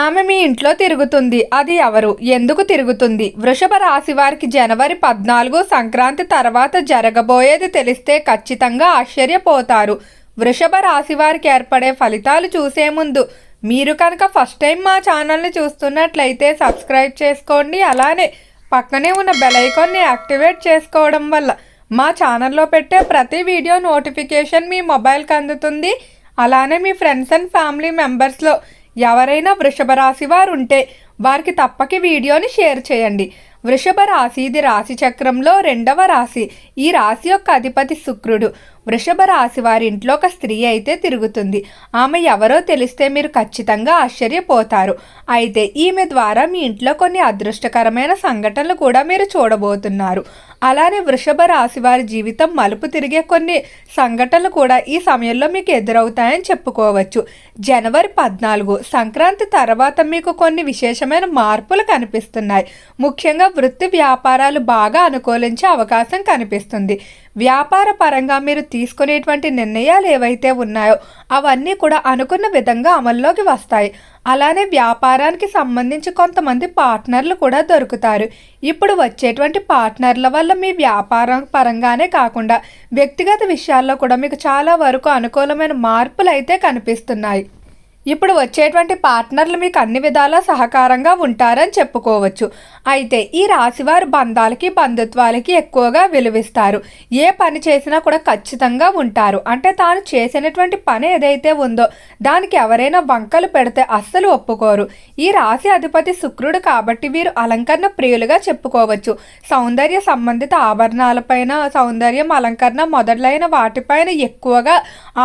ఆమె మీ ఇంట్లో తిరుగుతుంది. అది ఎవరు? ఎందుకు తిరుగుతుంది? వృషభ రాశి వారికి జనవరి పద్నాలుగు సంక్రాంతి తర్వాత జరగబోయేది తెలిస్తే ఖచ్చితంగా ఆశ్చర్యపోతారు. వృషభ రాశి వారికి ఏర్పడే ఫలితాలు చూసే ముందు మీరు కనుక ఫస్ట్ టైం మా ఛానల్ని చూస్తున్నట్లయితే సబ్స్క్రైబ్ చేసుకోండి. అలానే పక్కనే ఉన్న బెలైకాన్ని యాక్టివేట్ చేసుకోవడం వల్ల మా ఛానల్లో పెట్టే ప్రతి వీడియో నోటిఫికేషన్ మీ మొబైల్కి అందుతుంది. అలానే మీ ఫ్రెండ్స్ అండ్ ఫ్యామిలీ మెంబర్స్లో ఎవరైనా వృషభ రాశి వారు ఉంటే వారికి తప్పక వీడియోని షేర్ చేయండి. వృషభ రాశి ఇది రాశి చక్రంలో రెండవ రాశి. ఈ రాశి యొక్క అధిపతి శుక్రుడు. వృషభ రాశి వారి ఇంట్లో ఒక స్త్రీ అయితే తిరుగుతుంది. ఆమె ఎవరో తెలిస్తే మీరు ఖచ్చితంగా ఆశ్చర్యపోతారు. అయితే ఈమె ద్వారా మీ ఇంట్లో కొన్ని అదృష్టకరమైన సంఘటనలు కూడా మీరు చూడబోతున్నారు. అలానే వృషభ రాశి వారి జీవితం మలుపు తిరిగే కొన్ని సంఘటనలు కూడా ఈ సమయంలో మీకు ఎదురవుతాయని చెప్పుకోవచ్చు. జనవరి పద్నాలుగు సంక్రాంతి తర్వాత మీకు కొన్ని విశేషమైన మార్పులు కనిపిస్తున్నాయి. ముఖ్యంగా వృత్తి వ్యాపారాలు బాగా అనుకూలించే అవకాశం కనిపిస్తుంది. వ్యాపార పరంగా మీరు తీసుకునేటువంటి నిర్ణయాలు ఏవైతే ఉన్నాయో అవన్నీ కూడా అనుకున్న విధంగా అమల్లోకి వస్తాయి. అలానే వ్యాపారానికి సంబంధించి కొంతమంది పార్ట్నర్లు కూడా దొరుకుతారు. ఇప్పుడు వచ్చేటువంటి పార్ట్నర్ల వల్ల మీ వ్యాపారం పరంగానే కాకుండా వ్యక్తిగత విషయాల్లో కూడా మీకు చాలా వరకు అనుకూలమైన మార్పులు అయితే కనిపిస్తున్నాయి. ఇప్పుడు వచ్చేటువంటి పార్ట్నర్లు మీకు అన్ని విధాలా సహకారంగా ఉంటారని చెప్పుకోవచ్చు. అయితే ఈ రాశివారు బంధాలకి బంధుత్వాలకి ఎక్కువగా విలువిస్తారు. ఏ పని చేసినా కూడా ఖచ్చితంగా ఉంటారు. అంటే తాను చేసినటువంటి పని ఏదైతే ఉందో దానికి ఎవరైనా వంకలు పెడితే అస్సలు ఒప్పుకోరు. ఈ రాశి అధిపతి శుక్రుడు కాబట్టి వీరు అలంకరణ ప్రియులుగా చెప్పుకోవచ్చు. సౌందర్య సంబంధిత ఆభరణాలపైన సౌందర్యం అలంకరణ మొదలైన వాటిపైన ఎక్కువగా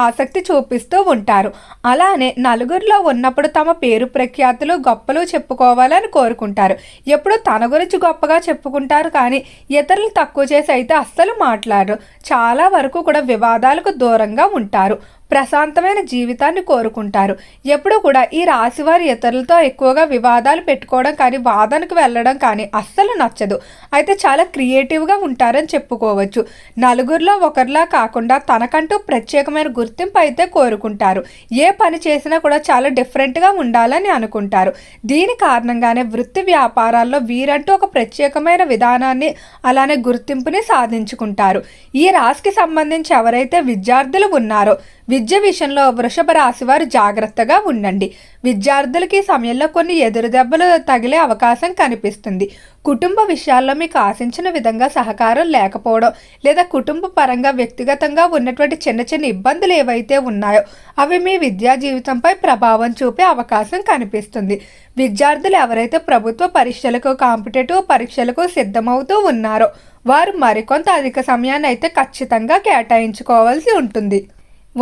ఆసక్తి చూపిస్తూ ఉంటారు. అలానే నలుగు నలుగురిలో ఉన్నప్పుడు తమ పేరు ప్రఖ్యాతులు గొప్పలు చెప్పుకోవాలని కోరుకుంటారు. ఎప్పుడు తన గురించి గొప్పగా చెప్పుకుంటారు కానీ ఇతరులు తక్కువ చేసి అయితే అస్సలు మాట్లాడరు. చాలా వరకు కూడా వివాదాలకు దూరంగా ఉంటారు. ప్రశాంతమైన జీవితాన్ని కోరుకుంటారు. ఎప్పుడు కూడా ఈ రాశివారి ఇతరులతో ఎక్కువగా వివాదాలు పెట్టుకోవడం కానీ వాదనకు వెళ్ళడం కానీ అస్సలు నచ్చదు. అయితే చాలా క్రియేటివ్గా ఉంటారని చెప్పుకోవచ్చు. నలుగురిలో ఒకరిలా కాకుండా తనకంటూ ప్రత్యేకమైన గుర్తింపు అయితే కోరుకుంటారు. ఏ పని చేసినా కూడా చాలా డిఫరెంట్గా ఉండాలని అనుకుంటారు. దీని కారణంగానే వృత్తి వ్యాపారాల్లో వీరంటూ ఒక ప్రత్యేకమైన విధానాన్ని అలానే గుర్తింపుని సాధించుకుంటారు. ఈ రాశికి సంబంధించి ఎవరైతే విద్యార్థులు ఉన్నారో విద్య విషయంలో వృషభ రాశి వారు జాగ్రత్తగా ఉండండి. విద్యార్థులకి సమయంలో కొన్ని ఎదురు దెబ్బలు తగిలే అవకాశం కనిపిస్తుంది. కుటుంబ విషయాల్లో మీకు ఆశించిన విధంగా సహకారం లేకపోవడం లేదా కుటుంబ పరంగా వ్యక్తిగతంగా ఉన్నటువంటి చిన్న చిన్న ఇబ్బందులు ఏవైతే ఉన్నాయో అవి మీ విద్యా జీవితంపై ప్రభావం చూపే అవకాశం కనిపిస్తుంది. విద్యార్థులు ఎవరైతే ప్రభుత్వ పరీక్షలకు కాంపిటేటివ్ పరీక్షలకు సిద్ధమవుతూ ఉన్నారో వారు మరికొంత అధిక సమయాన్ని అయితే ఖచ్చితంగా కేటాయించుకోవాల్సి ఉంటుంది.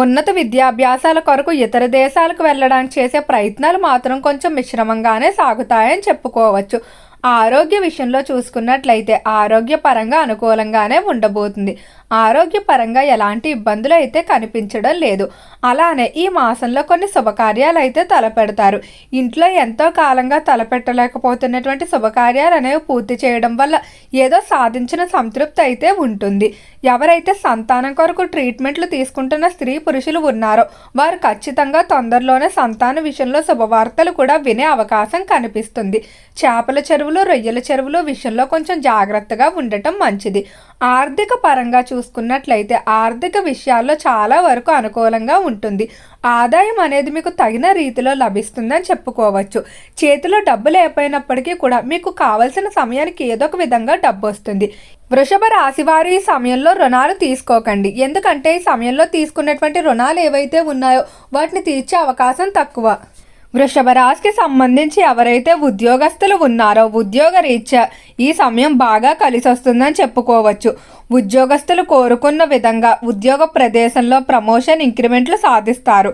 ఉన్నత విద్యాభ్యాసాల కొరకు ఇతర దేశాలకు వెళ్ళడానికి చేసే ప్రయత్నాలు మాత్రం కొంచెం మిశ్రమంగానే సాగుతాయని చెప్పుకోవచ్చు. ఆరోగ్య విషయంలో చూసుకున్నట్లయితే ఆరోగ్యపరంగా అనుకూలంగానే ఉండబోతుంది. ఆరోగ్యపరంగా ఎలాంటి ఇబ్బందులు అయితే కనిపించడం లేదు. అలానే ఈ మాసంలో కొన్ని శుభకార్యాలు అయితే తలపెడతారు. ఇంట్లో ఎంతో కాలంగా తలపెట్టలేకపోతున్నటువంటి శుభకార్యాలు అనేవి పూర్తి చేయడం వల్ల ఏదో సాధించిన సంతృప్తి అయితే ఉంటుంది. ఎవరైతే సంతానం కొరకు ట్రీట్మెంట్లు తీసుకుంటున్న స్త్రీ పురుషులు ఉన్నారో వారు ఖచ్చితంగా తొందరలోనే సంతాన విషయంలో శుభవార్తలు కూడా వినే అవకాశం కనిపిస్తుంది. చేపల చెరువులు రొయ్యల చెరువులు విషయంలో కొంచెం జాగ్రత్తగా ఉండటం మంచిది. ఆర్థిక పరంగా చూసుకున్నట్లయితే ఆర్థిక విషయాల్లో చాలా వరకు అనుకూలంగా ఉంటుంది. ఆదాయం అనేది మీకు తగిన రీతిలో లభిస్తుందని చెప్పుకోవచ్చు. చేతిలో డబ్బు లేకపోయినప్పటికీ కూడా మీకు కావలసిన సమయానికి ఏదో ఒక విధంగా డబ్బు వస్తుంది. వృషభ రాశి వారు ఈ సమయంలో రుణాలు తీసుకోకండి. ఎందుకంటే ఈ సమయంలో తీసుకున్నటువంటి రుణాలు ఏవైతే ఉన్నాయో వాటిని తీర్చే అవకాశం తక్కువ. వృషభ రాశికి సంబంధించి ఎవరైతే ఉద్యోగస్తులు ఉన్నారో ఉద్యోగ రీత్యా ఈ సమయం బాగా కలిసి వస్తుందని చెప్పుకోవచ్చు. ఉద్యోగస్తులు కోరుకున్న విధంగా ఉద్యోగ ప్రదేశంలో ప్రమోషన్ ఇంక్రిమెంట్లు సాధిస్తారు.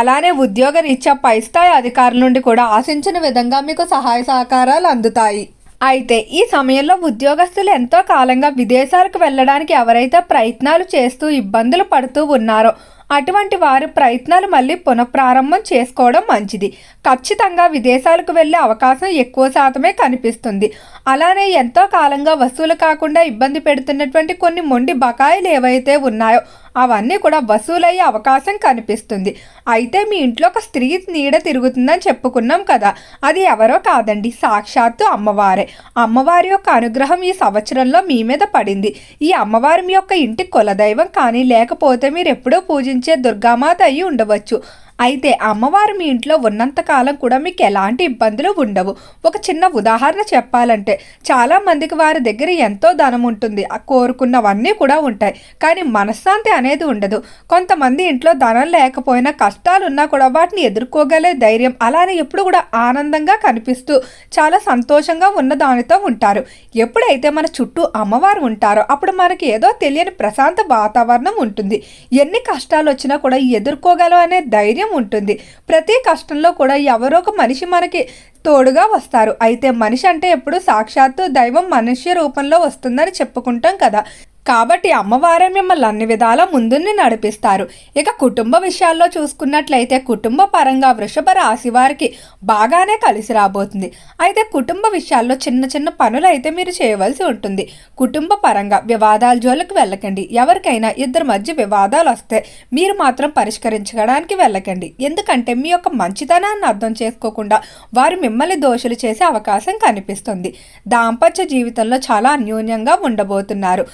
అలానే ఉద్యోగ రీత్యా పై స్థాయి అధికారుల నుండి కూడా ఆశించిన విధంగా మీకు సహాయ సహకారాలు అందుతాయి. అయితే ఈ సమయంలో ఉద్యోగస్తులు ఎంతో కాలంగా విదేశాలకు వెళ్ళడానికి ఎవరైతే ప్రయత్నాలు చేస్తూ ఇబ్బందులు పడుతూ ఉన్నారో అటువంటి వారు ప్రయత్నాలు మళ్ళీ పునఃప్రారంభం చేసుకోవడం మంచిది. ఖచ్చితంగా విదేశాలకు వెళ్ళే అవకాశం ఎక్కువ శాతమే కనిపిస్తుంది. అలానే ఎంతో కాలంగా వసూలు కాకుండా ఇబ్బంది పెడుతున్నటువంటి కొన్ని మొండి బకాయిలు ఏవైతే ఉన్నాయో అవన్నీ కూడా వసూలయ్యే అవకాశం కనిపిస్తుంది. అయితే మీ ఇంట్లో ఒక స్త్రీ నీడ తిరుగుతుందని చెప్పుకున్నాం కదా. అది ఎవరో కాదండి సాక్షాత్తు అమ్మవారే. అమ్మవారి యొక్క అనుగ్రహం ఈ సంవత్సరంలో మీ మీద పడింది. ఈ అమ్మవారి మీ యొక్క ఇంటి కులదైవం కానీ లేకపోతే మీరు ఎప్పుడూ పూజించే దుర్గామాత అయి ఉండవచ్చు. అయితే అమ్మవారు మీ ఇంట్లో ఉన్నంతకాలం కూడా మీకు ఎలాంటి ఇబ్బందులు ఉండవు. ఒక చిన్న ఉదాహరణ చెప్పాలంటే చాలా మందికి వారి దగ్గర ఎంతో ధనం ఉంటుంది. ఆ కోరుకున్నవన్నీ కూడా ఉంటాయి. కానీ మనశ్శాంతి అనేది ఉండదు. కొంతమంది ఇంట్లో ధనం లేకపోయినా కష్టాలు ఉన్నా కూడా వాటిని ఎదుర్కోగలే ధైర్యం. అలానే ఎప్పుడు కూడా ఆనందంగా కనిపిస్తూ చాలా సంతోషంగా ఉన్న దానితో ఉంటారు. ఎప్పుడైతే మన చుట్టూ అమ్మవారు ఉంటారో అప్పుడు మనకి ఏదో తెలియని ప్రశాంత వాతావరణం ఉంటుంది. ఎన్ని కష్టాలు వచ్చినా కూడా ఎదుర్కోగలం అనే ధైర్యం ఉంటుంది. ప్రతి కష్టంలో కూడా ఎవరో ఒక మనిషి మనకి తోడుగా వస్తారు. అయితే మనిషి అంటే ఎప్పుడు సాక్షాత్తు దైవం మనుష్య రూపంలో వస్తుందని చెప్పుకుంటాం కదా. కాబట్టి అమ్మవారే మిమ్మల్ని అన్ని విధాల ముందుని నడిపిస్తారు. ఇక కుటుంబ విషయాల్లో చూసుకున్నట్లయితే కుటుంబ పరంగా వృషభ రాశి వారికి బాగానే కలిసి రాబోతుంది. అయితే కుటుంబ విషయాల్లో చిన్న చిన్న పనులు అయితే మీరు చేయవలసి ఉంటుంది. కుటుంబ పరంగా వివాదాల జోలికి వెళ్ళకండి. ఎవరికైనా ఇద్దరి మధ్య వివాదాలు వస్తే మీరు మాత్రం పరిష్కరించడానికి వెళ్ళకండి. ఎందుకంటే మీ యొక్క మంచితనాన్ని అర్థం చేసుకోకుండా వారు మిమ్మల్ని దోషులు చేసే అవకాశం కనిపిస్తుంది. దాంపత్య జీవితంలో చాలా అన్యోన్యంగా ఉండబోతున్నారు.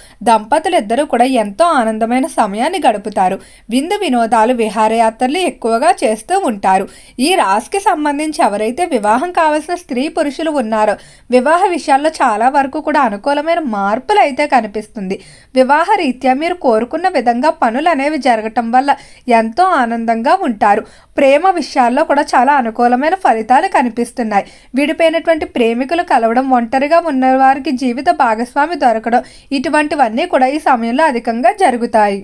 దంపతులు ఇద్దరు కూడా ఎంతో ఆనందమైన సమయాన్ని గడుపుతారు. విందు వినోదాలు విహారయాత్రలు ఎక్కువగా చేస్తూ ఉంటారు. ఈ రాశికి సంబంధించి ఎవరైతే వివాహం కావాల్సిన స్త్రీ పురుషులు ఉన్నారో వివాహ విషయాల్లో చాలా వరకు కూడా అనుకూలమైన మార్పులు అయితే కనిపిస్తుంది. వివాహ రీత్యా మీరు కోరుకున్న విధంగా పనులు అనేవి జరగటం వల్ల ఎంతో ఆనందంగా ఉంటారు. ప్రేమ విషయాల్లో కూడా చాలా అనుకూలమైన ఫలితాలు కనిపిస్తున్నాయి. విడిపోయినటువంటి ప్రేమికులు కలవడం ఒంటరిగా ఉన్న వారికి జీవిత భాగస్వామి దొరకడం ఇటువంటివన్నీ కూడా ఈ సమయంలో అధికంగా జరుగుతాయి.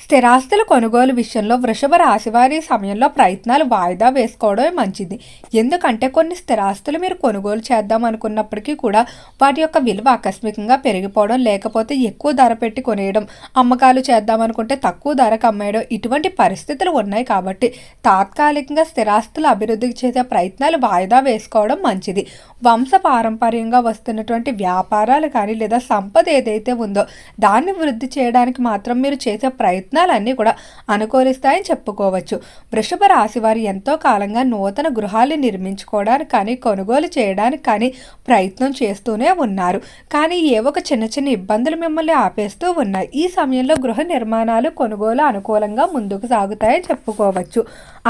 స్థిరాస్తుల కొనుగోలు విషయంలో వృషభ రాశి వారి సమయంలో ప్రయత్నాలు వాయిదా వేసుకోవడమే మంచిది. ఎందుకంటే కొన్ని స్థిరాస్తులు మీరు కొనుగోలు చేద్దాం అనుకున్నప్పటికీ కూడా వాటి యొక్క విలువ ఆకస్మికంగా పెరిగిపోవడం లేకపోతే ఎక్కువ ధర పెట్టి కొనేయడం అమ్మకాలు చేద్దాం అనుకుంటే తక్కువ ధరకు అమ్మేయడం ఇటువంటి పరిస్థితులు ఉన్నాయి కాబట్టి తాత్కాలికంగా స్థిరాస్తులు అభివృద్ధికి చేసే ప్రయత్నాలు వాయిదా వేసుకోవడం మంచిది. వంశ పారంపర్యంగా వస్తున్నటువంటి వ్యాపారాలు కానీ లేదా సంపద ఏదైతే ఉందో దాన్ని వృద్ధి చేయడానికి మాత్రం మీరు చేసే ప్రయత్నం ప్రయత్నాలన్నీ కూడా అనుకూలిస్తాయని చెప్పుకోవచ్చు. వృషభ రాశి వారు ఎంతో కాలంగా నూతన గృహాలు నిర్మించుకోవడానికి కానీ కొనుగోలు చేయడానికి కానీ ప్రయత్నం చేస్తూనే ఉన్నారు. కానీ ఏ ఒక చిన్న చిన్న ఇబ్బందులు మిమ్మల్ని ఆపేస్తూ ఉన్నాయి. ఈ సమయంలో గృహ నిర్మాణాలు కొనుగోలు అనుకూలంగా ముందుకు సాగుతాయని చెప్పుకోవచ్చు.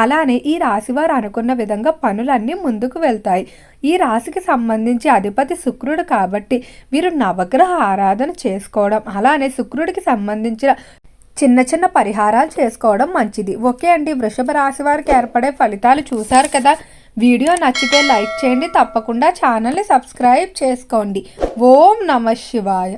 అలానే ఈ రాశి వారు అనుకున్న విధంగా పనులన్నీ ముందుకు వెళ్తాయి. ఈ రాశికి సంబంధించి అధిపతి శుక్రుడు కాబట్టి వీరు నవగ్రహ ఆరాధన చేసుకోవడం అలానే శుక్రుడికి సంబంధించిన చిన్న చిన్న పరిహారాలు చేసుకోవడం మంచిది. ఓకే అండి వృషభ రాశి వారికి ఏర్పడే ఫలితాలు చూశారు కదా? వీడియో నచ్చితే లైక్ చేయండి తప్పకుండా ఛానల్ని సబ్స్క్రైబ్ చేసుకోండి. ఓం నమ శివాయ.